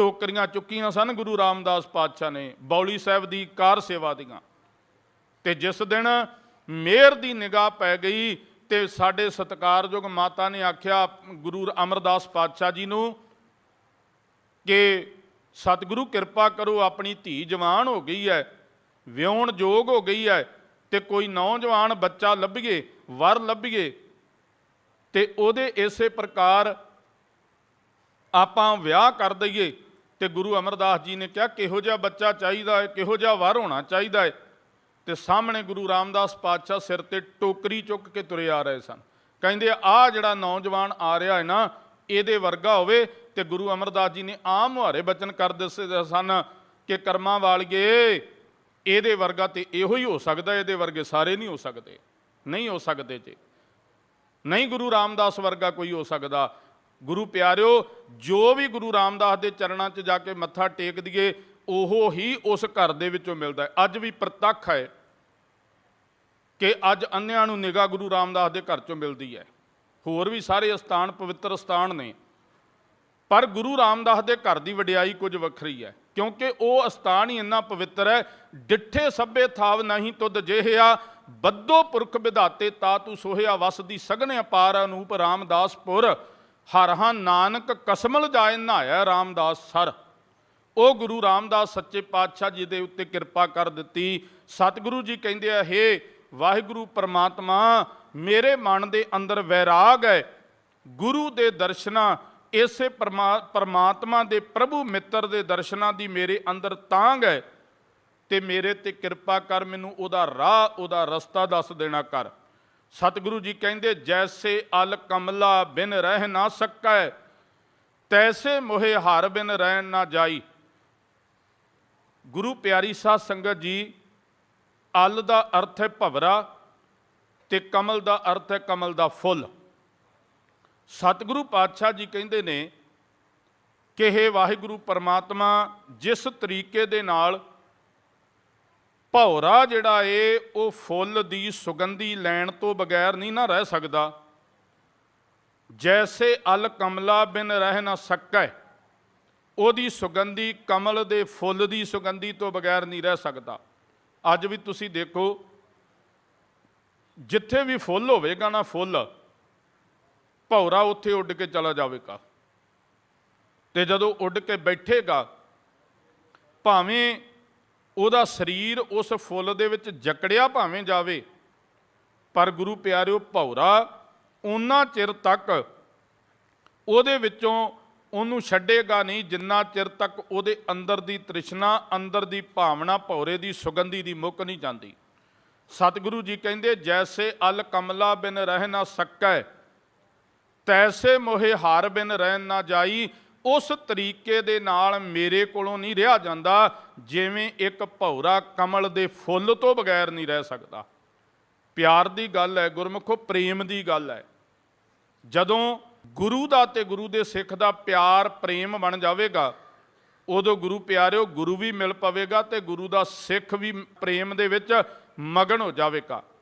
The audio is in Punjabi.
ਟੋਕਰੀਆਂ ਚੁੱਕੀਆਂ ਸਨ ਗੁਰੂ ਰਾਮਦਾਸ ਪਾਤਸ਼ਾਹ ਨੇ ਬੌਲੀ ਸਾਹਿਬ ਦੀ ਕਾਰ ਸੇਵਾ ਦੀਆਂ। ਤੇ ਜਿਸ ਦਿਨ ਮੇਰ ਦੀ ਨਿਗਾਹ ਪੈ ਗਈ ਤੇ ਸਾਡੇ ਸਤਿਕਾਰਯੋਗ ਮਾਤਾ ਨੇ ਆਖਿਆ ਗੁਰੂ ਅਮਰਦਾਸ ਪਾਤਸ਼ਾਹ ਜੀ ਨੂੰ ਕਿ ਸਤਿਗੁਰੂ ਕਿਰਪਾ ਕਰੋ, ਆਪਣੀ ਧੀ ਜਵਾਨ ਹੋ ਗਈ ਹੈ, ਵਿਆਹੁਣ ਯੋਗ ਹੋ ਗਈ ਹੈ ਤੇ ਕੋਈ ਨੌਜਵਾਨ ਬੱਚਾ ਲੱਭੀਏ, ਵਰ ਲੱਭੀਏ। ਤੇ ਉਹਦੇ ਇਸੇ ਪ੍ਰਕਾਰ ਆਪਾਂ ਵਿਆਹ ਕਰ ਦਈਏ। ਤੇ ਗੁਰੂ ਅਮਰਦਾਸ ਜੀ ਨੇ ਕਿਹਾ, ਕਿਹੋ ਜਿਹਾ ਬੱਚਾ ਚਾਹੀਦਾ ਹੈ ਕਿਹੋ ਜਿਹਾ ਵਰ ਹੋਣਾ ਚਾਹੀਦਾ ਹੈ ਤੇ ਸਾਹਮਣੇ ਗੁਰੂ ਰਾਮਦਾਸ ਪਾਤਸ਼ਾਹ ਸਿਰ ਤੇ ਟੋਕਰੀ ਚੁੱਕ ਕੇ ਤੁਰੇ ਆ ਰਹੇ ਸਨ। ਕਹਿੰਦੇ, ਆ ਜਿਹੜਾ ਨੌਜਵਾਨ ਆ ਰਿਹਾ ਹੈ ਨਾ, ਇਹਦੇ ਵਰਗਾ ਹੋਵੇ। ਤੇ ਗੁਰੂ ਅਮਰਦਾਸ ਜੀ ਨੇ ਆਮ ਮੁਹਾਰੇ ਬਚਨ ਕਰ ਦਿੱਤੇ ਸਨ ਕਿ ਕਰਮਾਂ ਵਾਲੀਏ, ਇਹਦੇ ਵਰਗਾ ਤੇ ਇਹੋ ਹੀ ਹੋ ਸਕਦਾ ਇਹਦੇ ਵਰਗੇ ਸਾਰੇ ਨਹੀਂ ਹੋ ਸਕਦੇ। ਨਹੀਂ ਹੋ ਸਕਦੇ ਜੀ। ਨਹੀਂ ਗੁਰੂ ਰਾਮਦਾਸ ਵਰਗਾ ਕੋਈ ਹੋ ਸਕਦਾ। ਗੁਰੂ ਪਿਆਰਿਓ, ਜੋ ਵੀ ਗੁਰੂ ਰਾਮਦਾਸ ਦੇ ਚਰਨਾਂ 'ਚ ਜਾ ਕੇ ਮੱਥਾ ਟੇਕ ਦਈਏ ਉਹ ਹੀ ਉਸ ਘਰ ਦੇ ਵਿੱਚੋਂ ਮਿਲਦਾ ਹੈ। ਅੱਜ ਵੀ ਪ੍ਰਤੱਖ ਹੈ ਕਿ ਅੱਜ ਅੰਨਿਆਂ ਨੂੰ ਨਿਗਾਹ ਗੁਰੂ ਰਾਮਦਾਸ ਦੇ ਘਰ 'ਚੋਂ ਮਿਲਦੀ ਹੈ। ਹੋਰ ਵੀ ਸਾਰੇ ਸਥਾਨ ਪਵਿੱਤਰ ਸਥਾਨ ਨੇ। ਪਰ ਗੁਰੂ ਰਾਮਦਾਸ ਦੇ ਘਰ ਦੀ ਵਡਿਆਈ ਕੁਝ ਵੱਖਰੀ ਹੈ, ਕਿਉਂਕਿ ਉਹ ਅਸਥਾਨ ਹੀ ਇੰਨਾ ਪਵਿੱਤਰ ਹੈ, ਡਿੱਠੇ ਸਭੇ ਥਾਵ ਨਹੀਂ ਤੁਧ ਜਿਹਿਆ ਬੱਦੋ ਪੁਰਖ ਵਿਧਾਤੇ ਤਾ ਤੂੰ ਸੋਹਿਆ ਵਸਦੀ ਸਗਨ ਅਪਾਰ ਅਨੂਪ ਰਾਮਦਾਸਪੁਰ। ਹਰ ਹਾਂ ਨਾਨਕ ਕਸਮਲ ਜਾਏ ਨਹਾਇਆ ਰਾਮਦਾਸ ਸਰ। ਉਹ ਗੁਰੂ ਰਾਮਦਾਸ ਸੱਚੇ ਪਾਤਸ਼ਾਹ ਜੀ ਦੇ ਉੱਤੇ ਕਿਰਪਾ ਕਰ ਦਿੱਤੀ। ਸਤਿਗੁਰੂ ਜੀ ਕਹਿੰਦੇ ਆ, ਹੇ ਵਾਹਿਗੁਰੂ ਪਰਮਾਤਮਾ, ਮੇਰੇ ਮਨ ਦੇ ਅੰਦਰ ਵੈਰਾਗ ਹੈ ਗੁਰੂ ਦੇ ਦਰਸ਼ਨਾਂ, ਇਸੇ ਪਰਮਾ- ਪਰਮਾਤਮਾ ਦੇ ਪ੍ਰਭੂ ਮਿੱਤਰ ਦੇ ਦਰਸ਼ਨਾਂ ਦੀ ਮੇਰੇ ਅੰਦਰ ਤਾਂਗ ਹੈ ਤੇ ਮੇਰੇ ਤੇ ਕਿਰਪਾ ਕਰ ਮੈਨੂੰ ਉਹਦਾ ਰਾਹ, ਉਹਦਾ ਰਸਤਾ ਦੱਸ ਦੇਣਾ ਕਰ। ਸਤਿਗੁਰੂ ਜੀ ਕਹਿੰਦੇ, ਜੈਸੇ ਅਲ ਕਮਲਾ ਬਿਨ ਰਹਿ ਨਾ ਸਕੈ, ਤੈਸੇ ਮੋਹੇ ਹਾਰ ਬਿਨ ਰਹਿਣ ਨਾ ਜਾਈ। ਗੁਰੂ ਪਿਆਰੀ ਸਾਧ ਸੰਗਤ ਜੀ, ਅਲ ਦਾ ਅਰਥ ਹੈ ਭਵਰਾ ਤੇ ਕਮਲ ਦਾ ਅਰਥ ਹੈ ਕਮਲ ਦਾ ਫੁੱਲ। ਸਤਿਗੁਰੂ ਪਾਤਸ਼ਾਹ ਜੀ ਕਹਿੰਦੇ ਨੇ ਕਿ ਇਹ ਵਾਹਿਗੁਰੂ, ਪਰਮਾਤਮਾ, ਜਿਸ ਤਰੀਕੇ ਦੇ ਨਾਲ ਭੌਰਾ ਜਿਹੜਾ ਏ, ਉਹ ਫੁੱਲ ਦੀ ਸੁਗੰਧੀ ਲੈਣ ਤੋਂ ਬਗੈਰ ਨਹੀਂ ਨਾ ਰਹਿ ਸਕਦਾ। ਜੈਸੇ ਅਲ ਕਮਲਾ ਬਿਨ ਰਹਿ ਨਾ ਸਕੈ, ਉਹਦੀ ਸੁਗੰਧੀ ਕਮਲ ਦੇ ਫੁੱਲ ਦੀ ਸੁਗੰਧੀ ਤੋਂ ਬਗੈਰ ਨਹੀਂ ਰਹਿ ਸਕਦਾ। ਅੱਜ ਵੀ ਤੁਸੀਂ ਦੇਖੋ, ਜਿੱਥੇ ਵੀ ਫੁੱਲ ਹੋਵੇਗਾ ਨਾ ਫੁੱਲ, ਭੌਰਾ ਉੱਥੇ ਉੱਡ ਕੇ ਚਲਾ ਜਾਵੇਗਾ। ਤੇ ਜਦੋਂ ਉੱਡ ਕੇ ਬੈਠੇਗਾ, ਭਾਵੇਂ ਉਹਦਾ ਸਰੀਰ ਉਸ ਫੁੱਲ ਦੇ ਵਿੱਚ ਜਕੜਿਆ ਭਾਵੇਂ ਜਾਵੇ। ਪਰ ਗੁਰੂ ਪਿਆਰਿਓ, ਭੌਰਾ, ਉਹਨਾਂ ਚਿਰ ਤੱਕ ਉਹਦੇ ਵਿੱਚੋਂ ਉਹਨੂੰ ਛੱਡੇਗਾ ਨਹੀਂ, ਜਿੰਨਾ ਚਿਰ ਤੱਕ ਉਹਦੇ ਅੰਦਰ ਦੀ ਤ੍ਰਿਸ਼ਨਾ, ਅੰਦਰ ਦੀ ਭਾਵਨਾ, ਭੌਰੇ ਦੀ ਸੁਗੰਧੀ ਦੀ ਮੁੱਕ ਨਹੀਂ ਜਾਂਦੀ। ਸਤਿਗੁਰੂ ਜੀ ਕਹਿੰਦੇ, ਜੈਸੇ ਅਲ ਕਮਲਾ ਬਿਨ ਰਹਿ ਨਾ ਸਕੈ, ਤੈਸੇ ਮੋਹੇ ਹਾਰ ਬਿਨ ਰਹਿ ਨਾ ਜਾਈ ਉਸ ਤਰੀਕੇ ਦੇ ਨਾਲ ਮੇਰੇ ਕੋਲੋਂ ਨਹੀਂ ਰਿਹਾ ਜਾਂਦਾ ਜਿਵੇਂ ਇੱਕ ਭੌਰਾ ਕਮਲ ਦੇ ਫੁੱਲ ਤੋਂ ਬਗੈਰ ਨਹੀਂ ਰਹਿ ਸਕਦਾ। ਪਿਆਰ ਦੀ ਗੱਲ ਹੈ, ਗੁਰਮੁਖੋ, ਪ੍ਰੇਮ ਦੀ ਗੱਲ ਹੈ। ਜਦੋਂ ਗੁਰੂ ਦਾ ਤੇ ਗੁਰੂ ਦੇ ਸਿੱਖ ਦਾ ਪਿਆਰ, ਪ੍ਰੇਮ ਬਣ ਜਾਵੇਗਾ, ਉਦੋਂ ਗੁਰੂ ਪਿਆਰਿਓ ਗੁਰੂ ਵੀ ਮਿਲ ਪਵੇਗਾ ਤੇ ਗੁਰੂ ਦਾ ਸਿੱਖ ਵੀ ਪ੍ਰੇਮ ਦੇ ਵਿੱਚ ਮਗਨ ਹੋ ਜਾਵੇਗਾ।